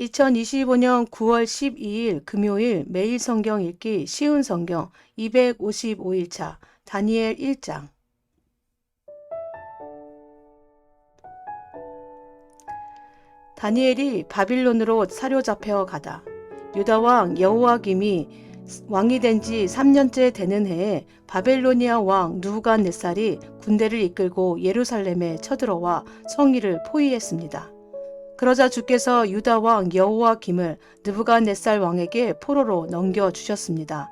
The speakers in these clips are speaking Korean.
2025년 9월 12일 금요일 매일 성경 읽기 쉬운 성경 255일차 다니엘 1장 다니엘이 바빌론으로 사로잡혀 가다. 유다 왕 여호와김이 왕이 된 지 3년째 되는 해에 바벨로니아 왕 누부갓네살이 군대를 이끌고 예루살렘에 쳐들어와 성의를 포위했습니다. 그러자 주께서 유다 왕 여호와 김을 느부갓네살 왕에게 포로로 넘겨 주셨습니다.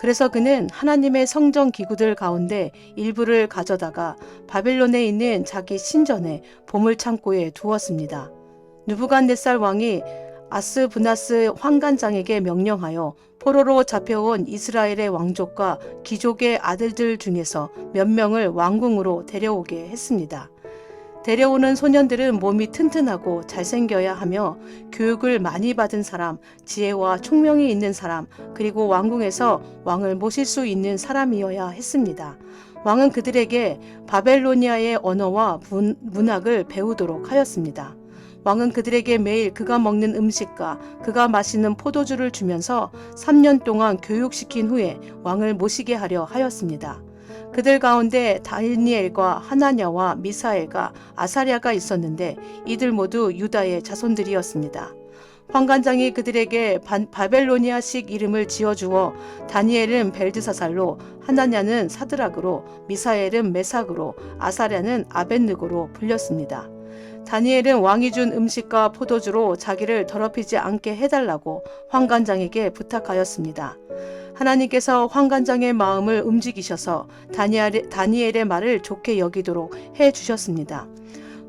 그래서 그는 하나님의 성전 기구들 가운데 일부를 가져다가 바벨론에 있는 자기 신전의 보물 창고에 두었습니다. 느부갓네살 왕이 아스브나스 환관장에게 명령하여 포로로 잡혀온 이스라엘의 왕족과 귀족의 아들들 중에서 몇 명을 왕궁으로 데려오게 했습니다. 데려오는 소년들은 몸이 튼튼하고 잘생겨야 하며 교육을 많이 받은 사람, 지혜와 총명이 있는 사람, 그리고 왕궁에서 왕을 모실 수 있는 사람이어야 했습니다. 왕은 그들에게 바벨로니아의 언어와 문, 문학을 배우도록 하였습니다. 왕은 그들에게 매일 그가 먹는 음식과 그가 마시는 포도주를 주면서 3년 동안 교육시킨 후에 왕을 모시게 하려 하였습니다. 그들 가운데 다니엘과 하나냐와 미사엘과 아사랴가 있었는데 이들 모두 유다의 자손들이었습니다. 황관장이 그들에게 바벨로니아식 이름을 지어주어 다니엘은 벨드사살로 하나냐는 사드락으로 미사엘은 메삭으로 아사랴는 아벤느고로 불렸습니다. 다니엘은 왕이 준 음식과 포도주로 자기를 더럽히지 않게 해달라고 황관장에게 부탁하였습니다. 하나님께서 황관장의 마음을 움직이셔서 다니엘, 다니엘의 말을 좋게 여기도록 해 주셨습니다.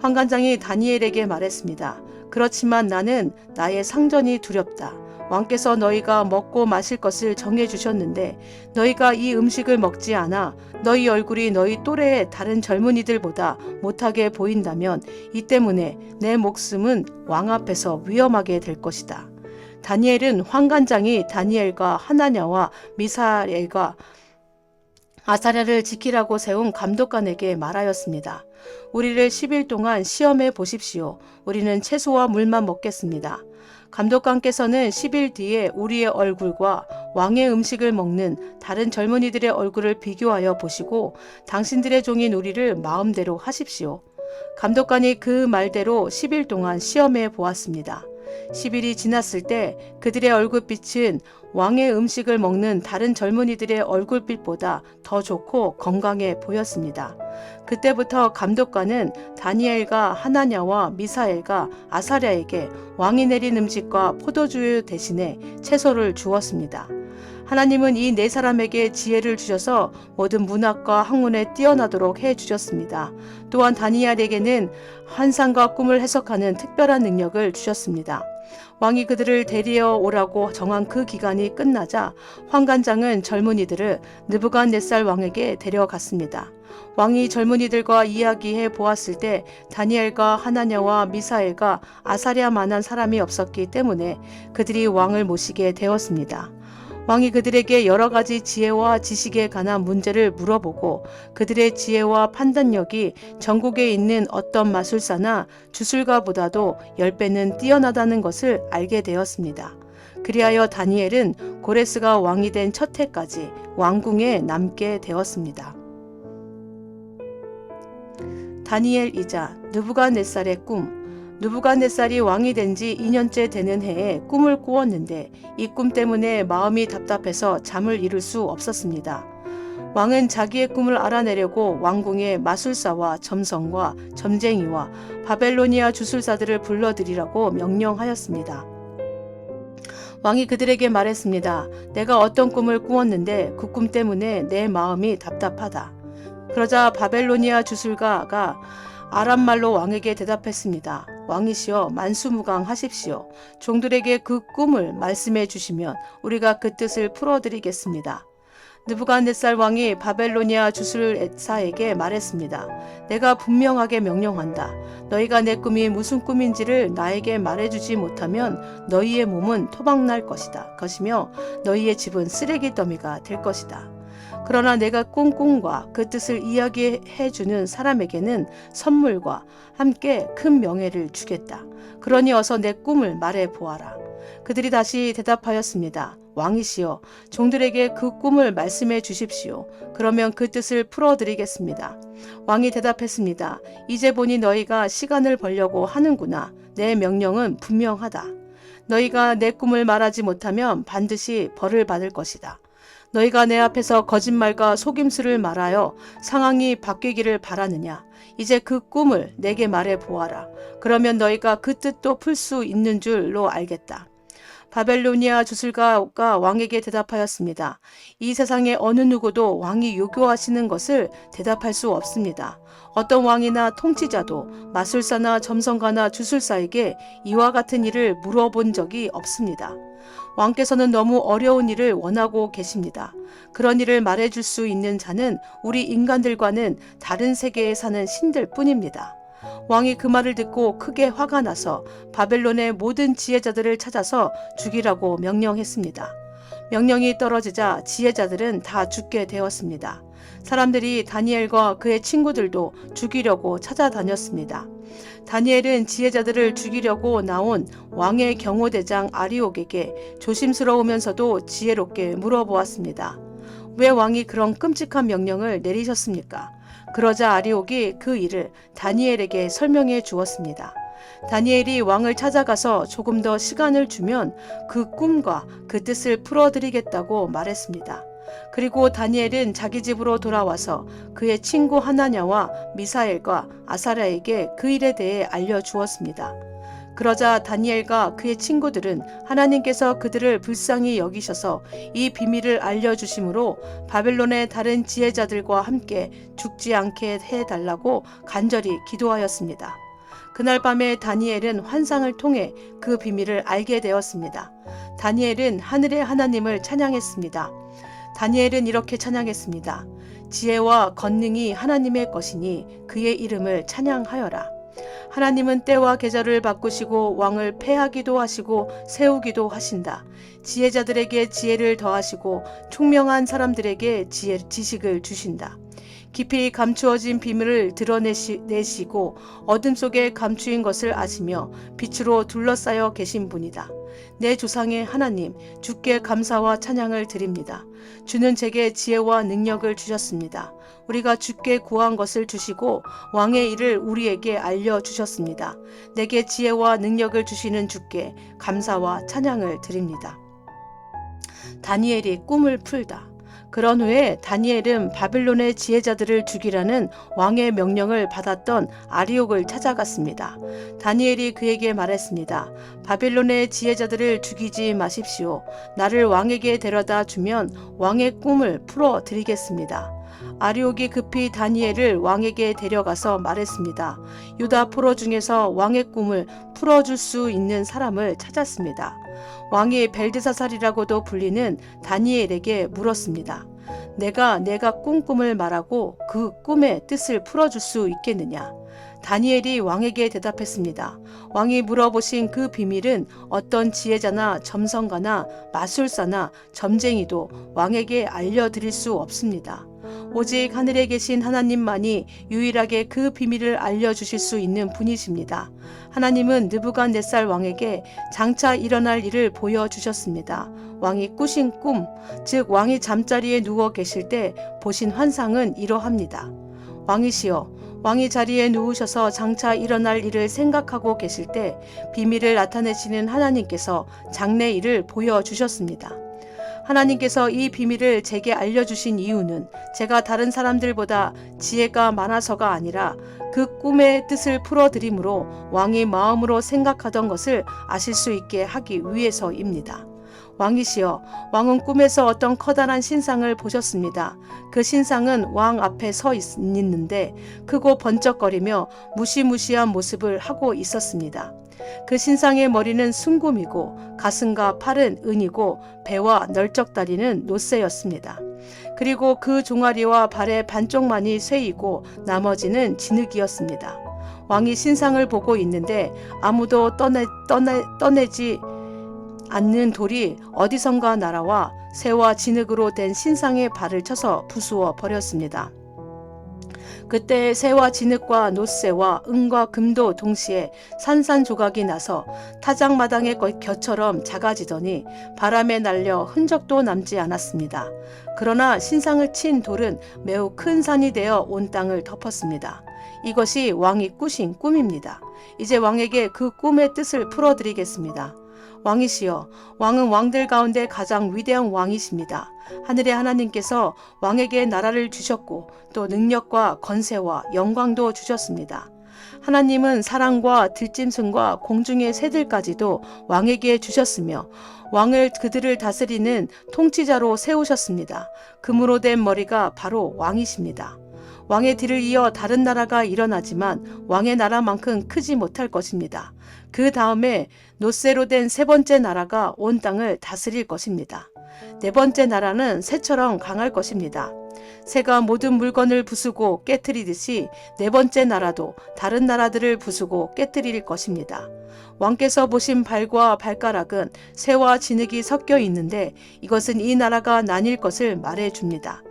황관장이 다니엘에게 말했습니다. 그렇지만 나는 나의 상전이 두렵다. 왕께서 너희가 먹고 마실 것을 정해 주셨는데 너희가 이 음식을 먹지 않아 너희 얼굴이 너희 또래의 다른 젊은이들보다 못하게 보인다면 이 때문에 내 목숨은 왕 앞에서 위험하게 될 것이다. 다니엘은 황관장이 다니엘과 하나냐와 미사엘과 아사랴를 지키라고 세운 감독관에게 말하였습니다. 우리를 10일 동안 시험해 보십시오. 우리는 채소와 물만 먹겠습니다. 감독관께서는 10일 뒤에 우리의 얼굴과 왕의 음식을 먹는 다른 젊은이들의 얼굴을 비교하여 보시고 당신들의 종인 우리를 마음대로 하십시오. 감독관이 그 말대로 10일 동안 시험해 보았습니다. 10일이 지났을 때 그들의 얼굴빛은 왕의 음식을 먹는 다른 젊은이들의 얼굴빛보다 더 좋고 건강해 보였습니다. 그때부터 감독관은 다니엘과 하나냐와 미사엘과 아사랴에게 왕이 내린 음식과 포도주유 대신에 채소를 주었습니다. 하나님은 이 네 사람에게 지혜를 주셔서 모든 문학과 학문에 뛰어나도록 해 주셨습니다. 또한 다니엘에게는 환상과 꿈을 해석하는 특별한 능력을 주셨습니다. 왕이 그들을 데리어 오라고 정한 그 기간이 끝나자 황관장은 젊은이들을 느부갓네살 왕에게 데려갔습니다. 왕이 젊은이들과 이야기해 보았을 때 다니엘과 하나냐와 미사엘과 아사랴만한 사람이 없었기 때문에 그들이 왕을 모시게 되었습니다. 왕이 그들에게 여러 가지 지혜와 지식에 관한 문제를 물어보고 그들의 지혜와 판단력이 전국에 있는 어떤 마술사나 주술가보다도 10배는 뛰어나다는 것을 알게 되었습니다. 그리하여 다니엘은 고레스가 왕이 된 첫 해까지 왕궁에 남게 되었습니다. 다니엘 이자 느부갓네살의 꿈 누부갓네살이 왕이 된 지 2년째 되는 해에 꿈을 꾸었는데 이 꿈 때문에 마음이 답답해서 잠을 이룰 수 없었습니다. 왕은 자기의 꿈을 알아내려고 왕궁의 마술사와 점성과 점쟁이와 바벨로니아 주술사들을 불러들이라고 명령하였습니다. 왕이 그들에게 말했습니다. 내가 어떤 꿈을 꾸었는데 그 꿈 때문에 내 마음이 답답하다. 그러자 바벨로니아 주술가가 아람말로 왕에게 대답했습니다. 왕이시여 만수무강 하십시오. 종들에게 그 꿈을 말씀해 주시면 우리가 그 뜻을 풀어드리겠습니다. 느부갓네살 왕이 바벨로니아 주술사에게 말했습니다. 내가 분명하게 명령한다. 너희가 내 꿈이 무슨 꿈인지를 나에게 말해주지 못하면 너희의 몸은 토막날 것이다. 것이며 너희의 집은 쓰레기 더미가 될 것이다. 그러나 내가 꾼 꿈과 그 뜻을 이야기해 주는 사람에게는 선물과 함께 큰 명예를 주겠다. 그러니 어서 내 꿈을 말해 보아라. 그들이 다시 대답하였습니다. 왕이시여, 종들에게 그 꿈을 말씀해 주십시오. 그러면 그 뜻을 풀어드리겠습니다. 왕이 대답했습니다. 이제 보니 너희가 시간을 벌려고 하는구나. 내 명령은 분명하다. 너희가 내 꿈을 말하지 못하면 반드시 벌을 받을 것이다. 너희가 내 앞에서 거짓말과 속임수를 말하여 상황이 바뀌기를 바라느냐? 이제 그 꿈을 내게 말해 보아라. 그러면 너희가 그 뜻도 풀 수 있는 줄로 알겠다. 바벨로니아 주술가가 왕에게 대답하였습니다. 이 세상의 어느 누구도 왕이 요구하시는 것을 대답할 수 없습니다. 어떤 왕이나 통치자도 마술사나 점성가나 주술사에게 이와 같은 일을 물어본 적이 없습니다. 왕께서는 너무 어려운 일을 원하고 계십니다. 그런 일을 말해줄 수 있는 자는 우리 인간들과는 다른 세계에 사는 신들 뿐입니다. 왕이 그 말을 듣고 크게 화가 나서 바벨론의 모든 지혜자들을 찾아서 죽이라고 명령했습니다. 명령이 떨어지자 지혜자들은 다 죽게 되었습니다. 사람들이 다니엘과 그의 친구들도 죽이려고 찾아다녔습니다. 다니엘은 지혜자들을 죽이려고 나온 왕의 경호대장 아리옥에게 조심스러우면서도 지혜롭게 물어보았습니다. 왜 왕이 그런 끔찍한 명령을 내리셨습니까? 그러자 아리옥이 그 일을 다니엘에게 설명해 주었습니다. 다니엘이 왕을 찾아가서 조금 더 시간을 주면 그 꿈과 그 뜻을 풀어드리겠다고 말했습니다. 그리고 다니엘은 자기 집으로 돌아와서 그의 친구 하나냐와 미사엘과 아사라에게 그 일에 대해 알려주었습니다. 그러자 다니엘과 그의 친구들은 하나님께서 그들을 불쌍히 여기셔서 이 비밀을 알려주심으로 바벨론의 다른 지혜자들과 함께 죽지 않게 해달라고 간절히 기도하였습니다. 그날 밤에 다니엘은 환상을 통해 그 비밀을 알게 되었습니다. 다니엘은 하늘의 하나님을 찬양했습니다. 다니엘은 이렇게 찬양했습니다. 지혜와 권능이 하나님의 것이니 그의 이름을 찬양하여라. 하나님은 때와 계절을 바꾸시고 왕을 패하기도 하시고 세우기도 하신다. 지혜자들에게 지혜를 더하시고 총명한 사람들에게 지혜, 지식을 주신다. 깊이 감추어진 비밀을 드러내시고 어둠 속에 감추인 것을 아시며 빛으로 둘러싸여 계신 분이다. 내 조상의 하나님, 주께 감사와 찬양을 드립니다. 주는 제게 지혜와 능력을 주셨습니다. 우리가 주께 구한 것을 주시고 왕의 일을 우리에게 알려 주셨습니다. 내게 지혜와 능력을 주시는 주께 감사와 찬양을 드립니다. 다니엘이 꿈을 풀다. 그런 후에 다니엘은 바빌론의 지혜자들을 죽이라는 왕의 명령을 받았던 아리옥을 찾아갔습니다. 다니엘이 그에게 말했습니다. 바빌론의 지혜자들을 죽이지 마십시오. 나를 왕에게 데려다 주면 왕의 꿈을 풀어 드리겠습니다. 아리옥이 급히 다니엘을 왕에게 데려가서 말했습니다. 유다 포로 중에서 왕의 꿈을 풀어줄 수 있는 사람을 찾았습니다. 왕이 벨드사살이라고도 불리는 다니엘에게 물었습니다. 내가 내가 꾼 꿈을 말하고 그 꿈의 뜻을 풀어줄 수 있겠느냐? 다니엘이 왕에게 대답했습니다. 왕이 물어보신 그 비밀은 어떤 지혜자나 점성가나 마술사나 점쟁이도 왕에게 알려드릴 수 없습니다. 오직 하늘에 계신 하나님만이 유일하게 그 비밀을 알려주실 수 있는 분이십니다. 하나님은 느부갓네살 왕에게 장차 일어날 일을 보여주셨습니다. 왕이 꾸신 꿈, 즉 왕이 잠자리에 누워 계실 때 보신 환상은 이러합니다. 왕이시여, 왕이 자리에 누우셔서 장차 일어날 일을 생각하고 계실 때 비밀을 나타내시는 하나님께서 장래 일을 보여주셨습니다. 하나님께서 이 비밀을 제게 알려주신 이유는 제가 다른 사람들보다 지혜가 많아서가 아니라 그 꿈의 뜻을 풀어드림으로 왕이 마음으로 생각하던 것을 아실 수 있게 하기 위해서입니다. 왕이시여, 왕은 꿈에서 어떤 커다란 신상을 보셨습니다. 그 신상은 왕 앞에 서 있, 있는데 크고 번쩍거리며 무시무시한 모습을 하고 있었습니다. 그 신상의 머리는 순금이고 가슴과 팔은 은이고 배와 널쩍다리는 노쇠였습니다. 그리고 그 종아리와 발의 반쪽만이 쇠이고 나머지는 진흙이었습니다. 왕이 신상을 보고 있는데 아무도 떠내, 떠내, 떠내지 앉는 돌이 어디선가 날아와 새와 진흙으로 된 신상의 발을 쳐서 부수어 버렸습니다. 그때 새와 진흙과 노새와 은과 금도 동시에 산산조각이 나서 타작마당의 것- 곁처럼 작아지더니 바람에 날려 흔적도 남지 않았습니다. 그러나 신상을 친 돌은 매우 큰 산이 되어 온 땅을 덮었습니다. 이것이 왕이 꾸신 꿈입니다. 이제 왕에게 그 꿈의 뜻을 풀어드리겠습니다. 왕이시여, 왕은 왕들 가운데 가장 위대한 왕이십니다. 하늘의 하나님께서 왕에게 나라를 주셨고 또 능력과 건세와 영광도 주셨습니다. 하나님은 사랑과 들짐승과 공중의 새들까지도 왕에게 주셨으며 왕을 그들을 다스리는 통치자로 세우셨습니다. 금으로 된 머리가 바로 왕이십니다. 왕의 뒤를 이어 다른 나라가 일어나지만 왕의 나라만큼 크지 못할 것입니다. 그 다음에 노새로 된 세 번째 나라가 온 땅을 다스릴 것입니다. 네 번째 나라는 새처럼 강할 것입니다. 새가 모든 물건을 부수고 깨뜨리듯이 네 번째 나라도 다른 나라들을 부수고 깨뜨릴 것입니다. 왕께서 보신 발과 발가락은 새와 진흙이 섞여 있는데 이것은 이 나라가 나뉠 것을 말해 줍니다.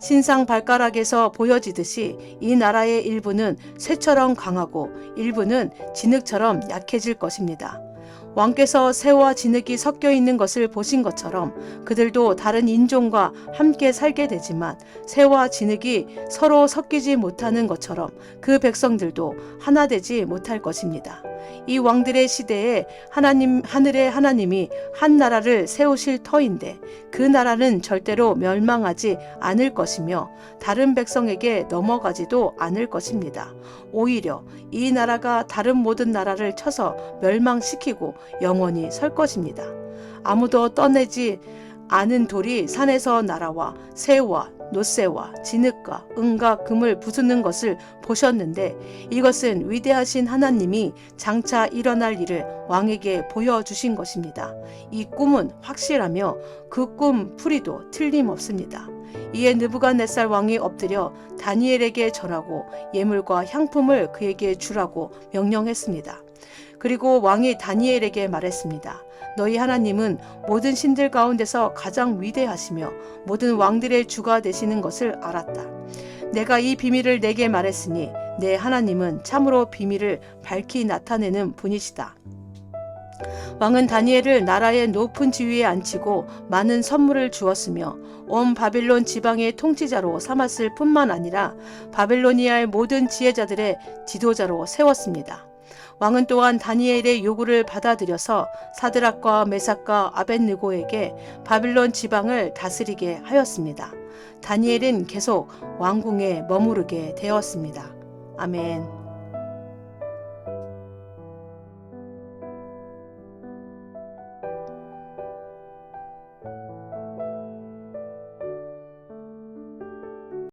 신상 발가락에서 보여지듯이 이 나라의 일부는 쇠처럼 강하고 일부는 진흙처럼 약해질 것입니다. 왕께서 새와 진흙이 섞여 있는 것을 보신 것처럼 그들도 다른 인종과 함께 살게 되지만 새와 진흙이 서로 섞이지 못하는 것처럼 그 백성들도 하나 되지 못할 것입니다. 이 왕들의 시대에 하나님 하늘의 하나님이 한 나라를 세우실 터인데 그 나라는 절대로 멸망하지 않을 것이며 다른 백성에게 넘어가지도 않을 것입니다. 오히려 이 나라가 다른 모든 나라를 쳐서 멸망시키고 영원히 설 것입니다. 아무도 떠내지 않은 돌이 산에서 날아와 새와 노새와 진흙과 은과 금을 부수는 것을 보셨는데 이것은 위대하신 하나님이 장차 일어날 일을 왕에게 보여주신 것입니다. 이 꿈은 확실하며 그 꿈 풀이도 틀림없습니다. 이에 느부갓네살 왕이 엎드려 다니엘에게 절하고 예물과 향품을 그에게 주라고 명령했습니다. 그리고 왕이 다니엘에게 말했습니다. 너희 하나님은 모든 신들 가운데서 가장 위대하시며 모든 왕들의 주가 되시는 것을 알았다. 내가 이 비밀을 내게 말했으니 내 하나님은 참으로 비밀을 밝히 나타내는 분이시다. 왕은 다니엘을 나라의 높은 지위에 앉히고 많은 선물을 주었으며 온 바빌론 지방의 통치자로 삼았을 뿐만 아니라 바빌로니아의 모든 지혜자들의 지도자로 세웠습니다. 왕은 또한 다니엘의 요구를 받아들여서 사드락과 메삭과 아벤느고에게 바빌론 지방을 다스리게 하였습니다. 다니엘은 계속 왕궁에 머무르게 되었습니다. 아멘.